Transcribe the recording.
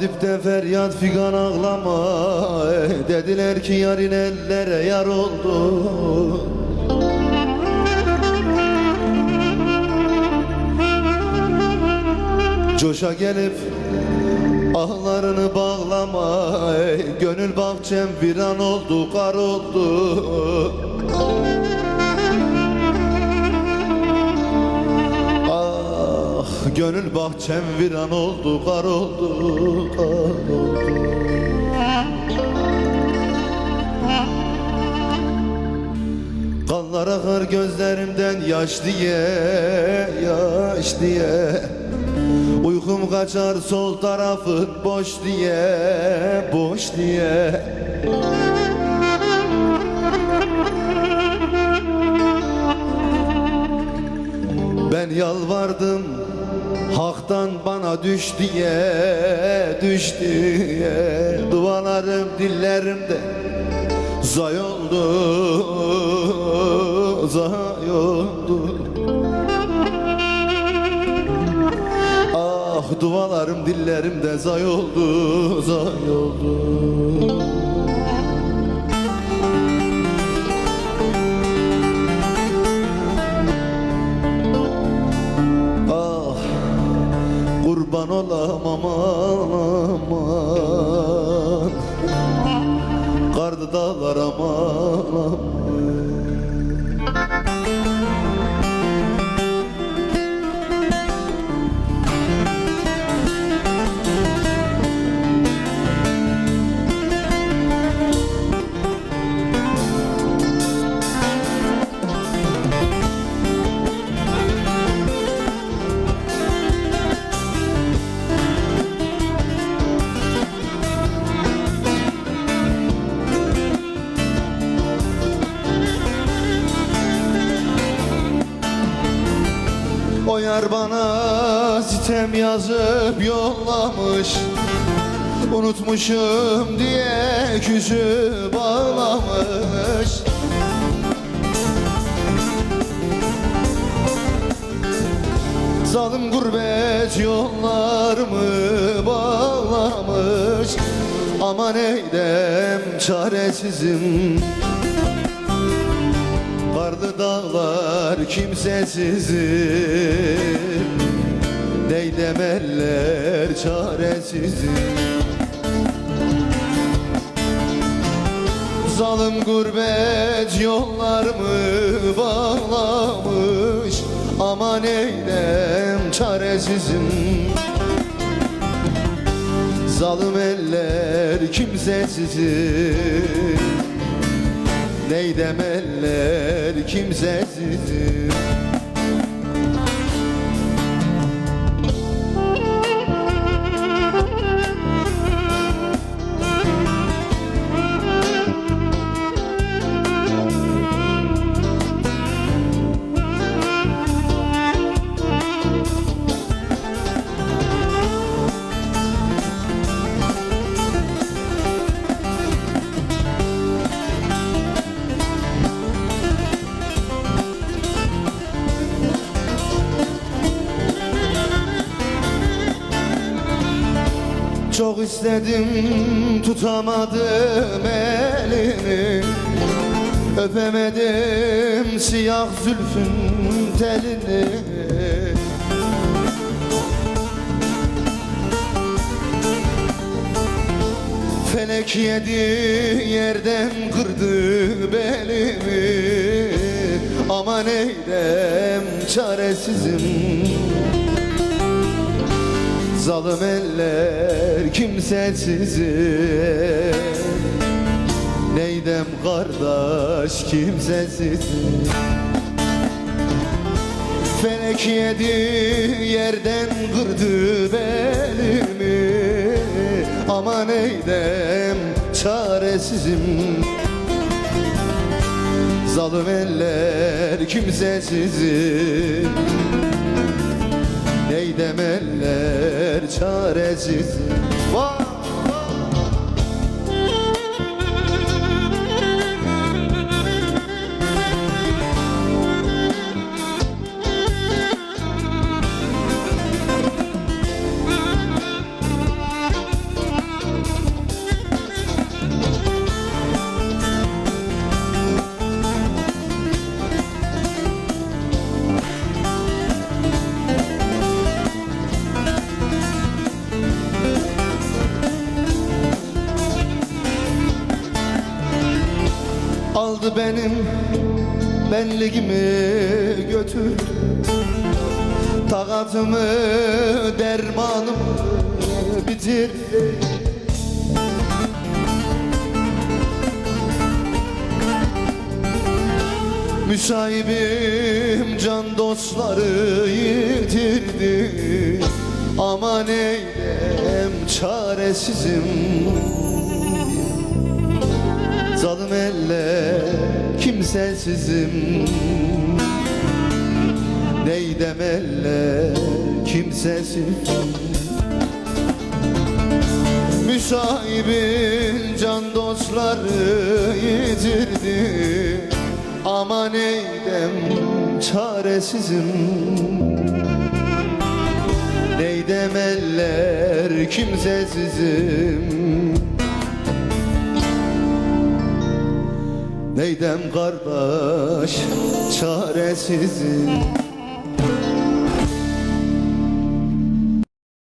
dipte feryat figan ağlama. Dediler ki yarın ellere yar oldu Coşa gelip ahlarını bağlama. Gönül bahçem viran oldu kar oldu gönül bahçem viran oldu kar oldu kar oldu. Kanlar akar gözlerimden yaş diye yaş diye. Uykum kaçar sol tarafın boş diye boş diye. Ben yalvardım Hak'tan bana düş diye Düş diye. Dualarım dillerimde Zay oldu Zay oldu. Ah dualarım dillerimde zay oldu Zay oldu kurban olam aman. Aman Kardı dağlar aman Yar bana sitem yazıp yollamış. Unutmuşum diye küsü bağlamış. Zalim gurbet yollarımı bağlamış. Aman eylem çaresizim Vardı dağlar kimsesizim Neylem eller çaresizim Zalim gurbet yollarımı bağlamış? Aman eylem çaresizim Zalim eller kimsesizim Neydem eller kimsesizim Çok istedim tutamadım elini Öpemedim siyah zülfün telini. Felek yedi yerden kırdı belimi. Aman eylem çaresizim Zalim eller kimsesizim Neydem kardeş kimsesizim Felek yedi yerden kırdı belimi. Aman eylem çaresizim? Zalim eller kimsesizim Neydem eller çaresiz Vay! Aldı benim benliğimi götürdü Takatımı dermanımı bitirdi Müsahibim can dostları yitirdi. Aman eylem çaresizim Zalim eller kimsesizim Neydem eller kimsesiz Müsahibin can dostları yitirdi. Aman eydem çaresizim. Neydem eller kimsesizim Neydem kardeş çaresizim